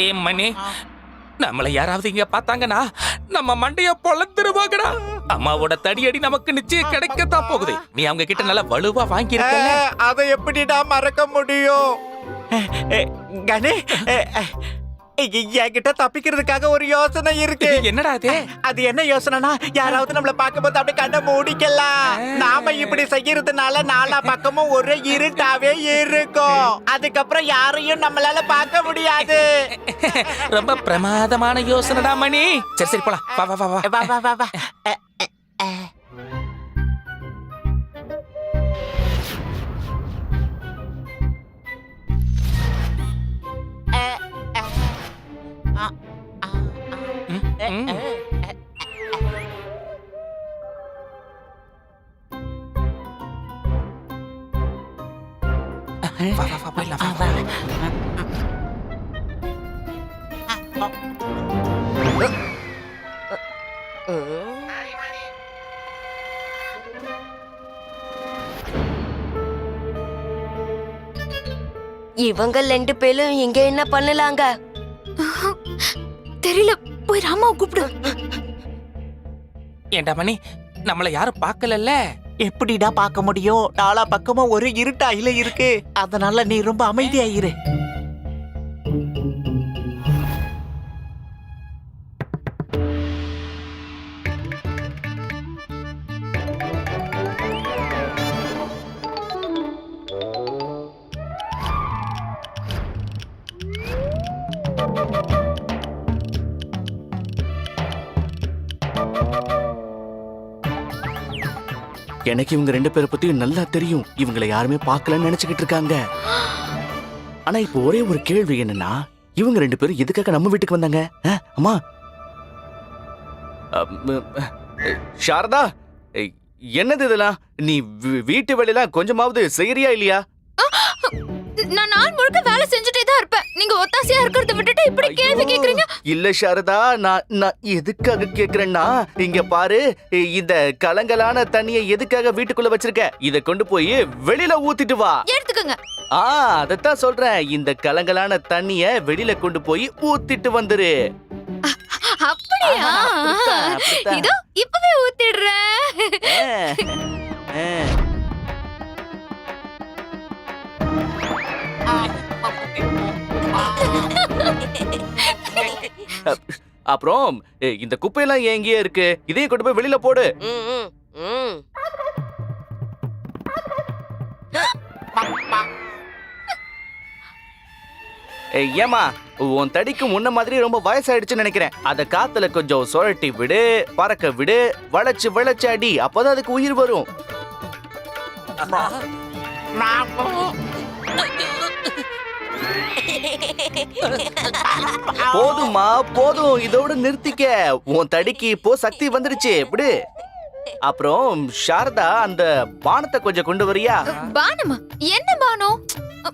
ஏ மணி நம்மள யாராவது இங்க பார்த்தாங்கன்னா நம்ம மண்டைய பொழந்துருவாங்கடா அம்மாவோட தடியடி நமக்கு நிச்சயம் கிடைக்கத்தான் போகுது. நீ அவங்க கிட்ட நல்லா வலுவா வாங்கியிருக்கல அதை எப்படிடா மறக்க முடியும்? கணே என்கிட்ட தப்பிக்கிறதுக்காக ஒரு யோசனை இருக்கு. என்னடா அது அது என்ன யோசனைனா யாராவது நம்மள பார்க்கும்போது அப்படியே கண்ணை மூடிக்கலாம். நாம இப்படி செய்யறதுனால நாலா பக்கமும் ஒரு இருட்டாவே இருக்கும். அதுக்கப்புறம் யாரையும் நம்மளால பார்க்க முடியாது. ரொம்ப பிரமாதமான யோசனைடா மணி. சரி சரி போலாம். வா வா வா வா. வா வா வா இவங்க ரெண்டு பேரும் இங்க என்ன பண்ணலாங்க? தெரியல போய் ராமாவை கூப்பிடு. ஏன்டா மணி நம்மள யாரும் பார்க்கலல்ல? எப்படிடா பார்க்க முடியும்? நாலா பக்கமும் ஒரு இருட்டாயில இருக்கு. அதனால நீ ரொம்ப அமைதியா எனக்கு இவங்க ரெண்டு பேரை பத்தியும் நல்லா தெரியும். இவங்கள யாருமே பார்க்கலன்னு நினைச்சுக்கிட்டு இருக்காங்க. ஆனா இப்போ ஒரே ஒரு கேள்வி என்னன்னா இவங்க ரெண்டு பேரும் எதுக்காக நம்ம வீட்டுக்கு வந்தாங்க? ஆ, அம்மா. சாரதா என்னது இதெல்லாம்? நீ வீட்டு வேலையெல்லாம் கொஞ்சமாவது செய்யறியா இல்லையா? நான் நாள் முழுக்க வேலை செஞ்சுட்டே தான் இருப்பேன். நீங்க ஒத்தாசையா இருக்கிறத விட்டுட்டு இப்படி கேள்வி கேக்குறீங்க? இல்ல சாரதா நான் நான் எதுக்காக கேக்குறேன்னா இங்க பாரு இந்த கலங்கலான தண்ணியை எதுக்காக வீட்டுக்குள்ள வச்சிருக்க? இத கொண்டு போய் வெளியில ஊத்திட்டு வா. எடுத்துக்கோங்க. ஆ அதத்தான் சொல்றேன். இந்த கலங்கலான தண்ணிய வெளியில கொண்டு போய் ஊத்திட்டு வந்துரு. அப்படியா. இதோ இப்பவே ஊத்திடுறேன். அப்புறம் இந்த குப்பையெல்லாம் எங்கேயே இருக்கு? இதையும் கொண்டு போய் வெளியில போடு. ம், ம், ம். ஏய், ஏம்மா உன் தடிக்கு முன்ன மாதிரி ரொம்ப வயசாயிடுச்சுன்னு நினைக்கிறேன். அத காத்துல கொஞ்சம் சுழட்டி விடு பறக்க விடு வளைச்சு வளைச்சு அடி அப்பதான் அதுக்கு உயிர் வரும். போதுமா. போதும் இதோட நிறுத்திக்க. உன் தடிக்கு இப்போ சக்தி வந்துடுச்சு விடு. அப்புறம் சாரதா அந்த பானத்தை கொஞ்சம் கொண்டு வரியா? பானமா? என்ன பானம்?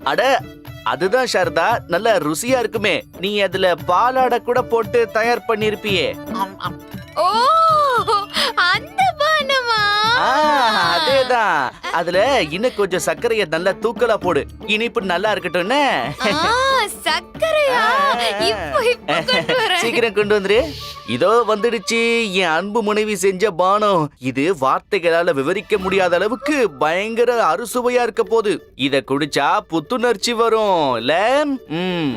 அட அதுதான் சாரதா. நல்ல ருசியா இருக்குமே. நீ அதுல பாலாட கூட போட்டு தயார் பண்ணிருப்பியே. ஓ அந்த பானமா? ஆ, அதேதான். அதுல இன்னும் கொஞ்சம் சர்க்கரைய நல்லா தூக்கலா போடு. இனிப்பு நல்லா இருக்கட்டும்னு. ஆ, சர்க்கரையா? இப்போ இப்போ கொண்டு வரேன். சீக்கிரம் கொண்டு வந்துரு. இதோ வந்துடுச்சு. என் அன்பு மனைவி செஞ்ச பானம். இது வார்த்தைகளால விவரிக்க முடியாத அளவுக்கு பயங்கர அறுசுவையா இருக்க போது. இத குடிச்சா புத்துணர்ச்சி வரும். இல்ல ம்.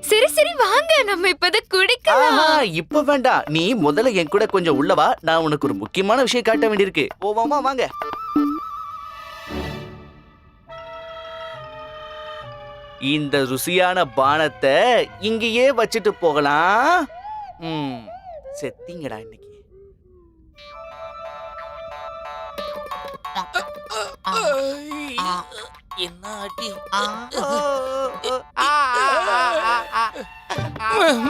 சரி சரி வாங்க. நம்ம இப்பத குடிக்கலாம். ஆஹா, இப்ப வேண்டாம். நீ முதல்ல என் கூட கொஞ்சம் உள்ள வா. நான் உனக்கு ஒரு முக்கியமான விஷயம் காட்ட வேண்டியிருக்கு. போவாமா? வாங்க. இந்த ருசியான பானத்தை இங்கேயே வச்சுட்டு போகலாம். ம், செத்தீங்கடா இன்னைக்கு. என்ன அடி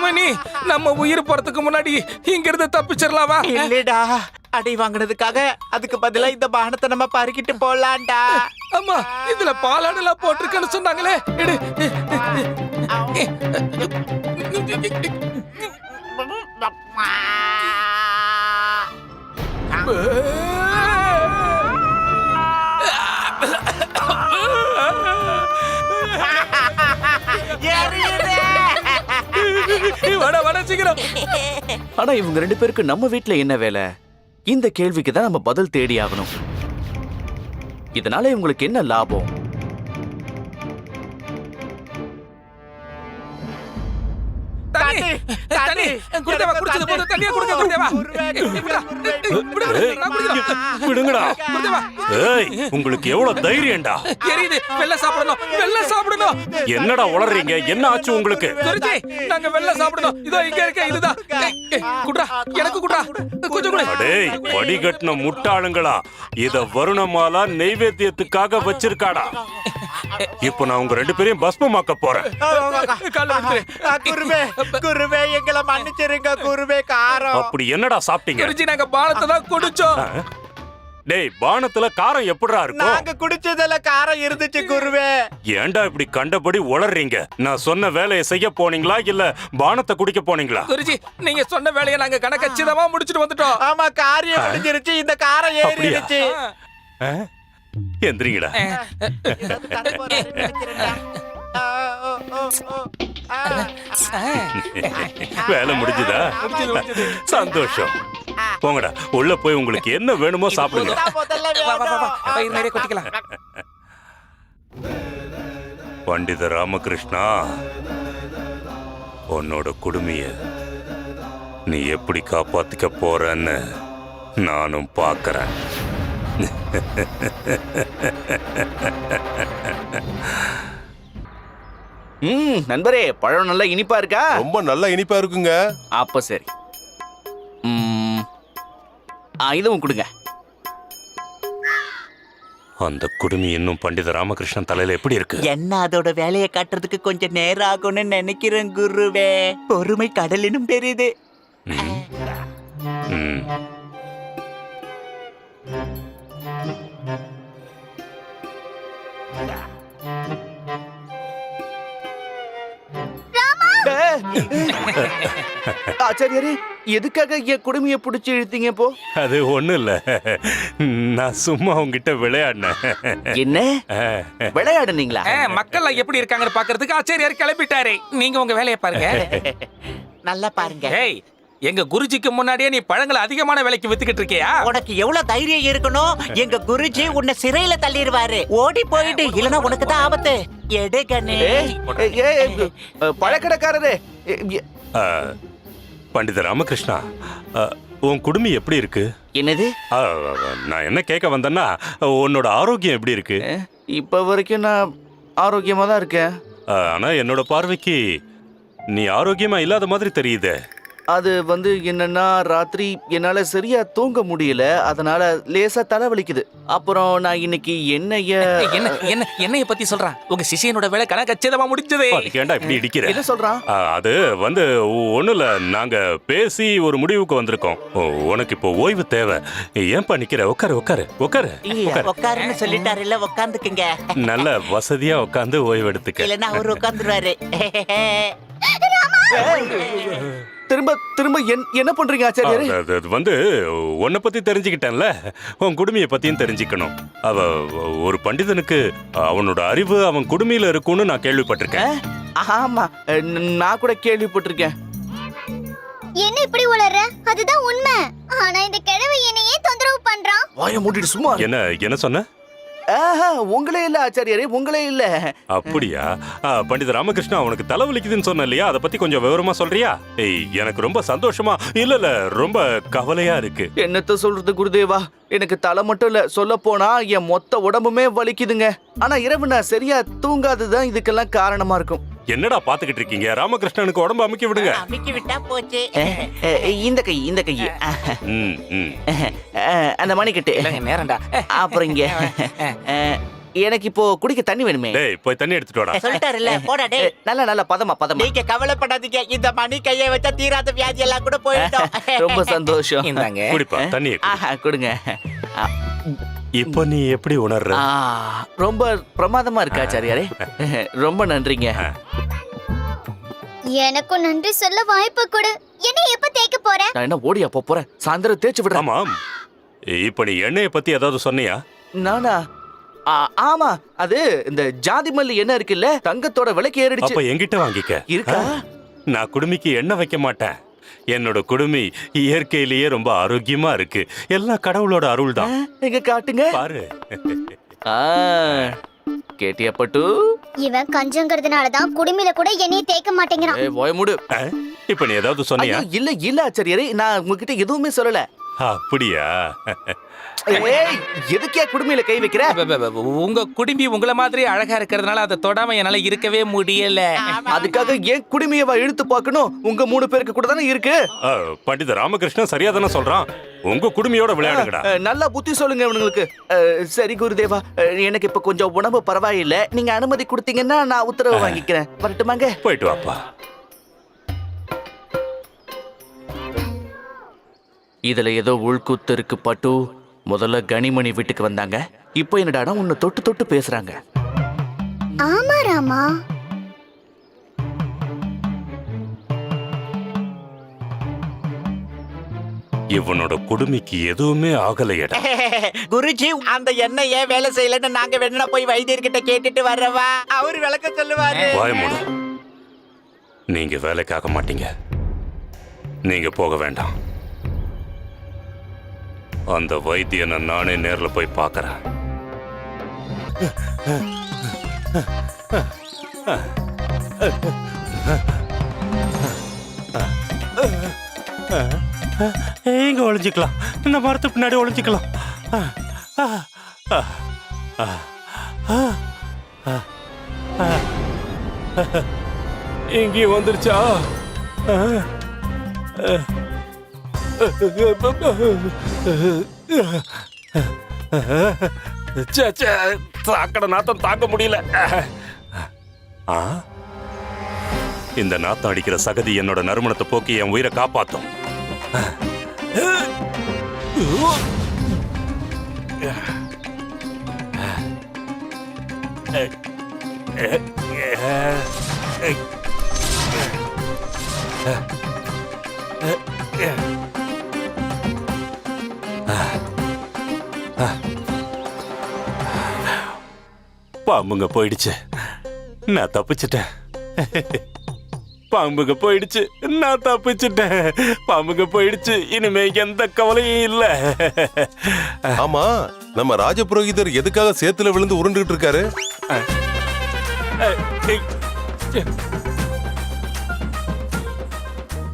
மணி நம்ம உயிர் போறதுக்கு முன்னாடி இங்க இருந்து தப்பிச்சிடலாமா இல்லடா. அடி வாங்குனதுக்காக அதுக்கு பதிலா இந்த பானத்தை நம்ம பறிக்கிட்டு போலாம்டா. அம்மா இதுல பாலாடெல்லாம் போட்டிருக்கேன்னு சொன்னாங்களே. எடு ஆனா இவங்க ரெண்டு பேருக்கு நம்ம வீட்ல என்ன வேலை? இந்த கேள்விக்கு தான் நம்ம பதில் தேடி ஆகணும் இதனால இவங்களுக்கு என்ன லாபம்? தண்ணி. குடிதேவா குடிச்சது போது தண்ணியா குடிக்க குடிதேவா விடுங்கடா. குடிதேவா ஏய் உங்களுக்கு எவ்வளவு தைரியம்டா? எரியுது. வெள்ள சாப்பிடணும். வெள்ள சாப்பிடணும். என்னடா உளறீங்க? என்ன ஆச்சு உங்களுக்கு? குருஜி நாங்க வெள்ள சாப்பிடணும். இதோ இங்க இருக்க இதுதான். எனக்கு குட்ரா கொஞ்சம் கூட. அடேய் வடிகட்டின முட்டாளுங்களா. இத வருணமாலா நெய்வேத்தியத்துக்காக வச்சிருக்காடா. இப்போ நான் உங்க ரெண்டு பேரையும் பஸ்மமாக்க. போறேன். குருவே குருவே எங்களை மன்னிச்சிருங்க குருவே காரம். அப்படி என்னடா சாப்பிட்டீங்க? குருஜி நாங்க பாலத்தை தான் குடிச்சோம். டேய் பானத்துல காரம் எப்படிடா இருக்கும்? நாங்க குடிச்சதுல காரம் இருந்துச்சு குருவே. ஏன்டா இப்படி கண்டபடி உளறீங்க? நான் சொன்ன வேலையை செய்ய போனீங்களா இல்ல பானத்தை குடிக்க போனீங்களா? குருஜி நீங்க சொன்ன வேலையை நாங்க கணக்கச்சிதமா முடிச்சிட்டு வந்துட்டோம். ஆமா காரியம் முடிஞ்சிருச்சு இந்த காரம் ஏறிடுச்சு. ஆ? எந்திரிங்கடா. வேலை முடிஞ்சுதா? சந்தோஷம். போங்கடா உள்ள போய் உங்களுக்கு என்ன வேணுமோ சாப்பிடுங்க. பண்டித ராமகிருஷ்ணா உன்னோட குடுமைய நீ எப்படி காப்பாத்திக்க போறன்னு நானும் பார்க்கறேன் ம் நண்பரே பழம் நல்லா இனிப்பா இருக்கா? ரொம்ப நல்ல இனிப்பா இருக்குங்க. அப்ப சரி. ம், ஆ, இதுவும் கொடுங்க. அந்த குடுமி இன்னும் பண்டித ராமகிருஷ்ணன் தலையில எப்படி இருக்கு? என்ன அதோட வேலையை காட்டுறதுக்கு கொஞ்சம் நேரம் ஆகும்னு நினைக்கிறேன் குருவே. பொறுமை கடலினும் பெரிது. ம். ம். ஆச்சாரியாரே எதுக்காக என் குடுமையை பிடிச்சி இழுத்தீங்க இப்போ? அது ஒண்ணும் இல்ல. நான் சும்மா உங்ககிட்ட விளையாடினேன். என்ன? விளையாடுனீங்களா? மக்கள் எப்படி இருக்காங்கன்னு பாக்குறதுக்கு ஆச்சரியார் கிளப்பிட்டாரு நீங்க உங்க வேலையை பாருங்க. நல்லா பாருங்க. ஏய் எங்க குருஜிக்கு முன்னாடியே நீ பழங்களை அதிகமான விலைக்கு வித்துக்கிட்டு இருக்கியா? உனக்கு எவ்வளவு தைரியம் இருக்கணும் எங்க குருஜி உன்னை சிறையில தள்ளிடுவாரு. ஓடி போயிடு இல்லனா உனக்கு தான் ஆபத்து. எடு கண்ணு. ஏய், ஏய், ஏய், பழக்கடைக்காரரே. பண்டித ராமகிருஷ்ணா உன் குடுமி எப்படி இருக்கு? என்னது? நான் என்ன கேட்க வந்தேன்னா உன்னோட ஆரோக்கியம் எப்படி இருக்கு? இப்ப வரைக்கும் நான் ஆரோக்கியமா தான் இருக்கேன். ஆனா என்னோட பார்வைக்கு நீ ஆரோக்கியமா இல்லாத மாதிரி தெரியுதே. அது வந்து என்னன்னா ராத்திரி என்னால சரியா தூங்க முடியல. அதனால லேசா தலைவலிக்குது. அப்புறம் நான் இன்னைக்கு என்னைய என்ன என்ன என்னைய பத்தி சொல்றான்? உங்க சிஷியனோட வேலை கணக்கச்சிதமா முடிஞ்சது. அதுக்கு ஏன்டா இப்படி இடிக்கிற? என்ன சொல்றான்? ஆ, அது வந்து ஒன்றும் இல்லை. நாங்கள் பேசி ஒரு முடிவுக்கு வந்திருக்கோம். ஓ, உனக்கு இப்போ ஓய்வு தேவை. ஏன்பா நிக்கிற? உட்காரு உட்காரு உட்காரு உட்காரு உட்காருன்னு சொல்லிட்டாரு இல்ல உட்காந்துக்குங்க நல்ல வசதியா உட்காந்து ஓய்வு எடுத்துக்க. இல்லனா அவரு உட்காந்துருவாரு திரும்ப திரும்ப என்- என்ன பண்றீங்க ஆச்சாரியாரே? அது வந்து உன்னை பத்தி தெரிஞ்சுக்கிட்டேன்ல. உன் குடுமையை பத்தியும் தெரிஞ்சுக்கணும். அவ ஒரு பண்டிதனுக்கு அவனோட அறிவு அவன் குடுமையில இருக்கும்னு நான் கேள்விப்பட்டிருக்கேன். ஆமா நான் கூட கேள்விப்பட்டிருக்கேன். என்ன இப்படி உளற அதுதான் உண்மை. ஆனா இந்த கிழவை என்னையே தொந்தரவு பண்றான். வாய மூடிட்டு சும்மா. என்ன என்ன சொன்ன? ஆஹா, உங்களே இல்ல ஆச்சாரியாரே உங்களே இல்ல. அப்படியா? பண்டித ராமகிருஷ்ணா உனக்கு தலைவலிக்குதுன்னு சொன்ன இல்லையா அதை பத்தி கொஞ்சம் விவரமா சொல்றியா? ஏய் எனக்கு ரொம்ப சந்தோஷமா இல்ல இல்ல ரொம்ப கவலையா இருக்கு. என்னத்த சொல்றது குருதேவா? எனக்கு தலை மட்டும் இல்ல சொல்ல போனா என் மொத்த உடம்புமே வலிக்குதுங்க. ஆனா இரவு நான் சரியா தூங்காததுதான் இதுக்கெல்லாம் காரணமா இருக்கும். என்னடா பாத்துக்கிட்டு இருக்கீங்க? ராமகிருஷ்ணனுக்கு உடம்பு அமுக்கி விடுங்க. அமைக்கி விட்டா போச்சு. இந்த கை இந்த கை. ம், ம். அந்த மணிக்கட்டு. இல்லைங்க நேரம்டா. அப்புறம் இங்க. எனக்கு இப்போ குடிக்க தண்ணி வேணுமே. டேய் போய் தண்ணி எடுத்துட்டு வாடா. சொல்லிட்டாருல்ல போடா டேய். நல்ல நல்ல பதமா பதமா. நீங்க கவலைப்படாதீங்க. இந்த மணி கையை வச்சா தீராத வியாதி எல்லாம் கூட போயிட்டோம் ரொம்ப சந்தோஷம். இந்தாங்க. குடிப்பா தண்ணியை குடி. ஆஹா கொடுங்க. இப்போ நீ எப்படி உணர்ற? ஆ, ரொம்ப பிரமாதமா இருக்கு ஆச்சாரியாரே? ரொம்ப நன்றிங்க. எனக்கும் நன்றி சொல்ல வாய்ப்பு கொடு. என்ன எப்ப தேய்க்க போற? நான் என்ன ஓடியா போறேன்? சாயந்தரம் தேய்ச்சி விடுறேன். ஆமாம் இப்போ நீ எண்ணெயை பத்தி ஏதாவது சொன்னியா? நானா? ஆ, ஆமா. அது இந்த ஜாதி மல்லி என்ன இருக்குல்ல தங்கத்தோட விலைக்கு ஏறிடுச்சு. அப்ப என்கிட்ட வாங்கிக்க. இருக்கா? நான் குடுமிக்கு எண்ணெய் வைக்க மாட்டேன். என்னோட குடுமி இயற்கையிலேயே ரொம்ப ஆரோக்கியமா இருக்கு. எல்லாம் கடவுளோட அருள் தான் எங்க காட்டுங்க. பாரு. ஆ, கேட்டியா பட்டு? இவன் கஞ்சங்கிறதுனால தான் குடுமியில கூட எண்ணெயை தேய்க்க மாட்டேங்கிறான். ஏய், வாய மூடு. அஹ், இப்ப நீ ஏதாவது ஐயோ சொன்னியா இல்ல இல்ல ஆச்சாரியரே நான் உங்ககிட்ட எதுவுமே சொல்லல. அப்படியா? ஏய் எதுக்கே குடுமையில கை வைக்கிற? உங்க குடும்பி உங்களை மாதிரி அழகா இருக்கிறதுனால அதை தொடாம என்னால இருக்கவே முடியல. அதுக்காக ஏன் குடுமையவா இழுத்து பார்க்கணும்? உங்க மூணு பேருக்கு கூட தானே இருக்கு. பண்டித ராமகிருஷ்ணன் சரியா தானே சொல்றான். உங்க குடுமியோட விளையாடுங்கடா. நல்லா புத்தி சொல்லுங்க இவனுங்களுக்கு. சரி குருதேவா எனக்கு இப்ப கொஞ்சம் உடம்பு பரவாயில்லை. நீங்க அனுமதி கொடுத்தீங்கன்னா நான் உத்தரவு வாங்கிக்கிறேன். வரட்டுமாங்க? போயிட்டு வாப்பா. இதுல ஏதோ உள்குத்து இருக்கு பட்டு முதல்ல கனிமணி வீட்டுக்கு வந்தாங்க. இப்போ என்னடானா உன்னை தொட்டு தொட்டு பேசுறாங்க. ஆமா ராமா. இவனோட குடுமிக்கு எதுவுமே ஆகலையடா. குருஜி அந்த எண்ணெய் ஏன் வேலை செய்யலன்னு நாங்க வேணா போய் வைத்தியர்கிட்ட கேட்டுட்டு வர்றவா? அவரு விளக்க சொல்லுவாரு. வாய மூடு. நீங்க வேலைக்காக மாட்டீங்க. நீங்க போக வேண்டாம். அந்த வைத்தியனை நானே நேர்ல போய் பார்க்கறேன். இங்க ஒளிஞ்சுக்கலாம். இந்த மரத்து பின்னாடி ஒளிஞ்சுக்கலாம். இங்கேயும் வந்துருச்சா? ச்சே, ச்சே, சாக்கடை நாத்தம் தாங்க முடியல ஆ? இந்த நாத்தம் அடிக்கிற சகதி என்னோட நறுமணத்தை போக்கி என் உயிரை காப்பாத்தும் பாம்புங்க போயிடுச்சு. நான் தப்பிச்சிட்டேன். பாம்புங்க போயிடுச்சு. நான் தப்பிச்சிட்டேன். பாம்புங்க போயிடுச்சு. இனிமே எந்த கவலையும் இல்ல. ஆமா நம்ம ராஜபுரோகிதர் எதுக்காக சேத்துல விழுந்து உருண்டுகிட்டு இருக்காரு?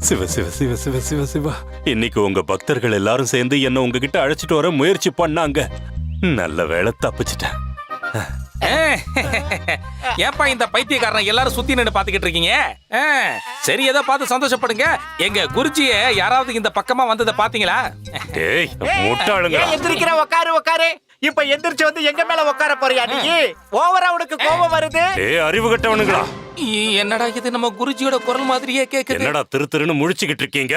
சிவ சிவ சிவ சிவ சிவ சிவா. இன்னைக்கு உங்க பக்தர்கள் எல்லாரும் சேர்ந்து என்ன உங்ககிட்ட அழைச்சிட்டு வர முயற்சி பண்ணாங்க. நல்ல வேளை தப்பிச்சிட்டேன். ஏப்பா இந்த பைத்தியக்காரன் எல்லாரும் சுத்தி நின்று பாத்துக்கிட்டு இருக்கீங்க? சரி ஏதோ பார்த்து சந்தோஷப்படுங்க. எங்க குருஜிய யாராவது இந்த பக்கமா வந்ததை பாத்தீங்களா டேய் முட்டாளுங்க ஏன் எந்திரிக்கிற? உக்காரு உக்காரு. இப்ப எந்திரிச்சு வந்து எங்க மேல உட்கார போறியா நீ? ஓவரா உனக்கு கோபம் வருது. டேய் அறிவு கட்டவனுங்களா? என்னடா இது? நம்ம குருஜியோட குரல் மாதிரியே கேக்குது. என்னடா திரு திருன்னு முழிச்சுக்கிட்டு இருக்கீங்க?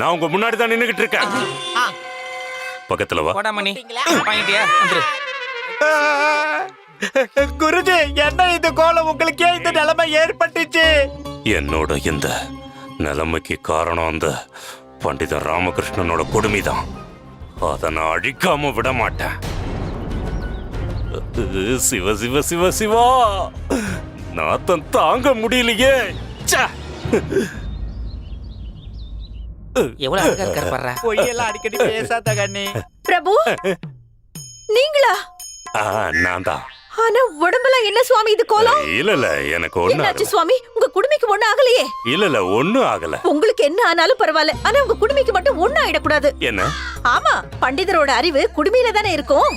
நான் உங்க முன்னாடி தான் நின்னுகிட்டு இருக்கேன். பக்கத்துல வா. மணி. வாங்கிட்டியா குருஜி என்ன இது கோலம்? உங்களுக்கே இந்த நிலைமை ஏற்பட்டுச்சு. என்னோட இந்த நிலைமைக்கு காரணம் அந்த பண்டித ராமகிருஷ்ணனோட கொடுமைதான். அதை நான் அழிக்காம விட மாட்டேன். சிவ சிவ சிவ சிவா! நாத்தம் தாங்க முடியலையே. ச்சே. எவ்வளவு அழகா இருக்காரு பாரு பொய்யெல்லாம் அடிக்கடி பேசாத கண்ணி. பிரபு நீங்களா? நான் தான் ஆனா உடம்பெல்லாம் என்ன சுவாமி இது கோலம்? இல்ல இல்ல எனக்கு ஒண்ணு என்னாச்சு சுவாமி? உங்க குடுமிக்கு ஒண்ணு ஆகலையே. இல்ல இல்ல ஒண்ணும் ஆகல. உங்களுக்கு என்ன ஆனாலும் பரவாயில்ல. ஆனா உங்க குடுமிக்கு மட்டும் ஒண்ணு ஆயிடக்கூடாது. என்ன? ஆமா பண்டிதரோட அறிவு குடுமியில தானே இருக்கும்.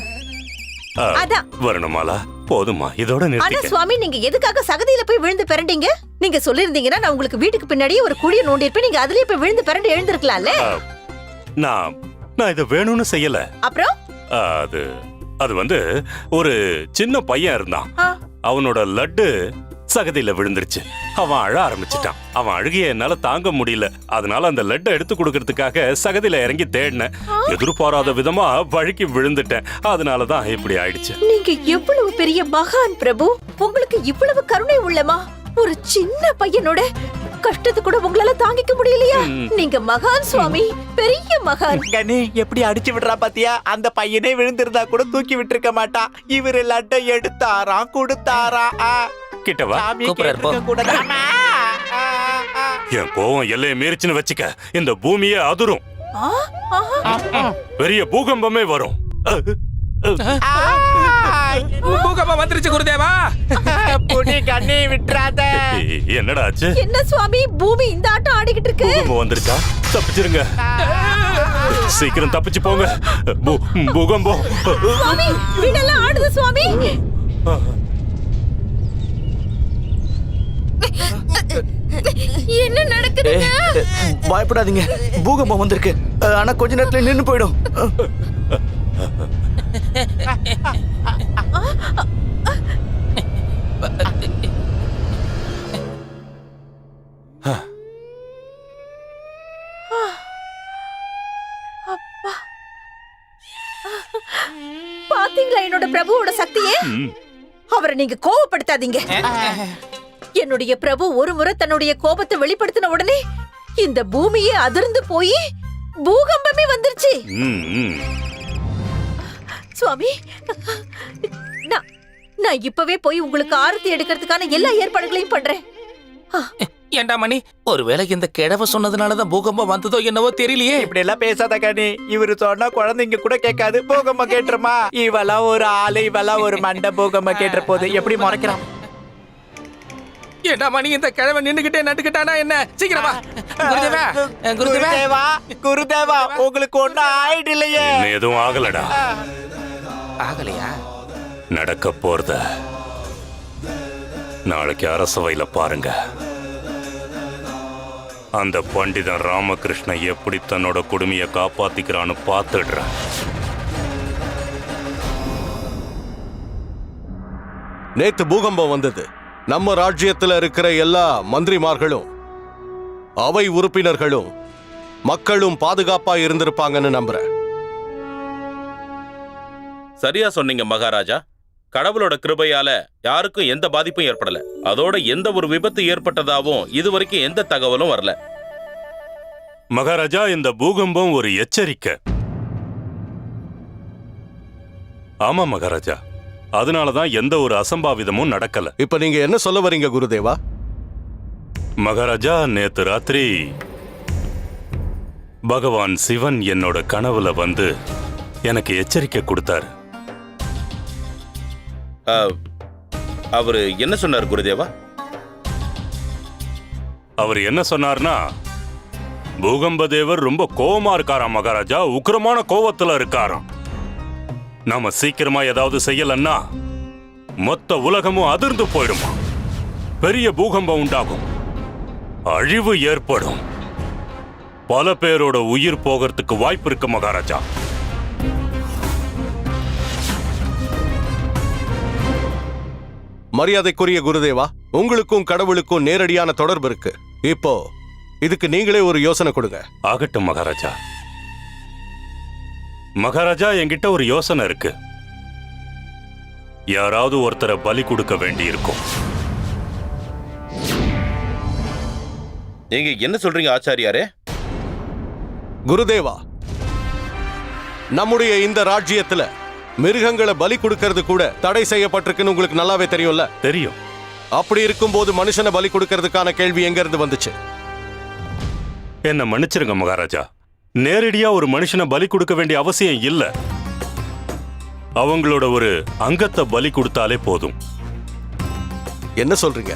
அதான். வருணமாலா? போதுமா? இதோட ஆனா சுவாமி நீங்க எதுக்காக சகதியில போய் விழுந்து பிறண்டீங்க நீங்க சொல்லிருந்தீங்கன்னா நான் உங்களுக்கு வீட்டுக்கு பின்னாடியே ஒரு குழிய நோண்டி இருப்பேன் நீங்க அதுலயே போய் விழுந்து பிறண்டு எழுந்திருக்கலாம்ல. நான் நான் இதை வேணும்னு செய்யல. அப்புறம்? அது அது வந்து ஒரு சின்ன பையன் இருந்தான். அவனோட லட்டு சகதியில விழுந்துருச்சு. அவன் அழ ஆரம்பிச்சிட்டான். அவன் அழுகைய என்னால தாங்க முடியல. அதனால அந்த லட்டை எடுத்து கொடுக்கறதுக்காக சகதியில இறங்கி தேடினேன். எதிர்பாராத விதமா வழுக்கி விழுந்துட்டேன். அதனாலதான் இப்படி ஆயிடுச்சு. நீங்க எவ்வளவு பெரிய மகான் பிரபு? உங்களுக்கு இவ்வளவு கருணை உள்ளமா? ஒரு சின்ன பையனோட கஷ்டத்தை கூட உங்களால தாங்கிக்க முடியலையா? நீங்க மகான் சுவாமி பெரிய மகான். கண்ணி எப்படி அடிச்சு விடுறா பாத்தியா? அந்த பையனே விழுந்திருந்தா கூட தூக்கி விட்டுருக்க மாட்டான் இவரு லட்டை எடுத்தாராம் கொடுத்தாராம் ஆ, கிட்ட வா சாமி கூப்பிடுறாரு, போ. கேட்டிருக்க கூடாது. என் கோவம் எல்லையை மீறிச்சுன்னு வச்சுக்க. இந்த பூமியே அதிரும். பெரிய பூகம்பமே வரும்! பூகம்பம் வந்துருச்சு குருதேவா. புடி கண்ணி விட்டுறாத. என்னடா ஆச்சு? என்ன சுவாமி பூமி இந்த ஆட்டம் ஆடிக்கிட்டு இருக்கு பூகம்பம் வந்துருச்சா தப்பிச்சிருங்க. சீக்கிரம் தப்பிச்சு போங்க. பூ- பூகம்பம். சுவாமி வீடெல்லாம் ஆடுது சுவாமி. என்ன நடக்குது பயப்படாதீங்க. பூகம்பம் வந்திருக்கு. ஆனா கொஞ்ச நேரத்துல நின்னு போயிடும். பாத்தீங்களா என்னோட பிரபுவோட சக்தியே? அவரை நீங்க கோவப்படுத்தாதீங்க. என்னுடைய பிரபு ஒரு முறை தன்னுடைய கோபத்தை வெளிப்படுத்தின உடனே இந்த பூமியே அதிர்ந்து போய் பூகம்பமே வந்துருச்சு. சுவாமி. நான் நான் இப்பவே போய் உங்களுக்கு ஆரத்தி எடுக்கிறதுக்கான எல்லா ஏற்பாடுகளையும் பண்றேன். ஏண்டா மணி? ஒருவேளை இந்த கிழவ சொன்னதுனாலதான் பூகம்பம் வந்ததோ என்னவோ தெரியலையே. இப்படி எல்லாம் பேசாத கண்ணி இவரு சொன்னா குழந்தைங்க கூட கேட்காது. பூகம்ப கேட்டுருமா? இவெல்லாம் ஒரு ஆளு இவெல்லாம் ஒரு மண்டை பூகம்ப கேட்டுற போது எப்படி முறைக்கிறான்? ஏண்டா மணி இந்த கிழவன் நின்னுகிட்டே நட்டுக்கிட்டானா என்ன? சீக்கிரமா குருதேவா குருதேவா. குருதேவா உங்களுக்கு ஒண்ணும் ஆயிடலையே. இன்னும் எதுவும் ஆகலடா. ஆகலையா? நடக்க போறத நாளைக்கு அரசவையில பாருங்க. அந்த பண்டிதன் ராமகிருஷ்ணன் எப்படி தன்னோட குடுமையை காப்பாத்திக்கிறான்னு பார்த்துடுறேன். நேத்து பூகம்பம் வந்தது. நம்ம ராஜ்யத்துல இருக்கிற எல்லா மந்திரிமார்களும் அவை உறுப்பினர்களும் மக்களும் பாதுகாப்பா இருந்திருப்பாங்கன்னு நம்புறேன். சரியா சொன்னீங்க மகாராஜா. கடவுளோட கிருபையால யாருக்கும் எந்த பாதிப்பும் ஏற்படல. அதோட எந்த ஒரு விபத்து ஏற்பட்டதாவும் இதுவரைக்கும் எந்த தகவலும் வரல. மகாராஜா இந்த பூகம்பம் ஒரு எச்சரிக்கை. ஆமா மகாராஜா. அதனாலதான் எந்த ஒரு அசம்பாவிதமும் நடக்கல. இப்ப நீங்க என்ன சொல்ல வரீங்க குருதேவா? மகாராஜா நேத்து ராத்திரி பகவான் சிவன் என்னோட கனவுல வந்து எனக்கு எச்சரிக்கை கொடுத்தாரு. அவர் என்ன சொன்னார் குருதேவா? அவர் என்ன சொன்னார்னா பூகம்ப தேவர் ரொம்ப கோவமா இருக்காராம் மகாராஜா உக்கிரமான கோவத்துல இருக்காராம். நாம சீக்கிரமா ஏதாவது செய்யலன்னா மொத்த உலகமும் அதிர்ந்து போயிடுமா? பெரிய பூகம்பம் உண்டாகும். அழிவு ஏற்படும். பல பேரோட உயிர் போகிறதுக்கு வாய்ப்பு இருக்கு மகாராஜா. மரியாதைக்குரிய குருதேவா உங்களுக்கும் கடவுளுக்கும் நேரடியான தொடர்பு இருக்கு. இப்போ இதுக்கு நீங்களே ஒரு யோசனை கொடுங்க. ஆகட்டும் மகாராஜா. மகாராஜா என்கிட்ட ஒரு யோசனை இருக்கு. யாராவது ஒருத்தரை பலி கொடுக்க வேண்டியிருக்கும். நீங்க என்ன சொல்றீங்க ஆச்சாரியாரே? குருதேவா நம்முடைய இந்த ராஜ்யத்துல மிருகங்களை பலி கொடுக்கறது கூட தடை செய்யப்பட்டிருக்குன்னு உங்களுக்கு நல்லாவே தெரியும்ல? தெரியும். அப்படி இருக்கும்போது மனுஷனை பலி கொடுக்கறதுக்கான கேள்வி எங்க இருந்து வந்துச்சு? என்ன மன்னிச்சிருங்க மகாராஜா. நேரடியா ஒரு மனுஷனை பலி கொடுக்க வேண்டிய அவசியம் இல்ல. அவங்களோட ஒரு அங்கத்தை பலி கொடுத்தாலே போதும். என்ன சொல்றீங்க?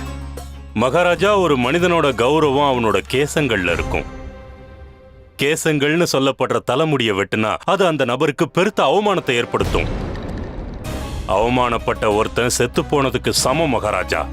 மகாராஜா ஒரு மனிதனோட கௌரவம் அவனோட கேசங்கள்ல இருக்கும். கேசங்கள்னு சொல்லப்படுற தலைமுடியை வெட்டுனா அது அந்த நபருக்கு பெருத்த அவமானத்தை ஏற்படுத்தும். அவமானப்பட்ட ஒருத்தன் செத்து போனதுக்கு சமம் மகாராஜா.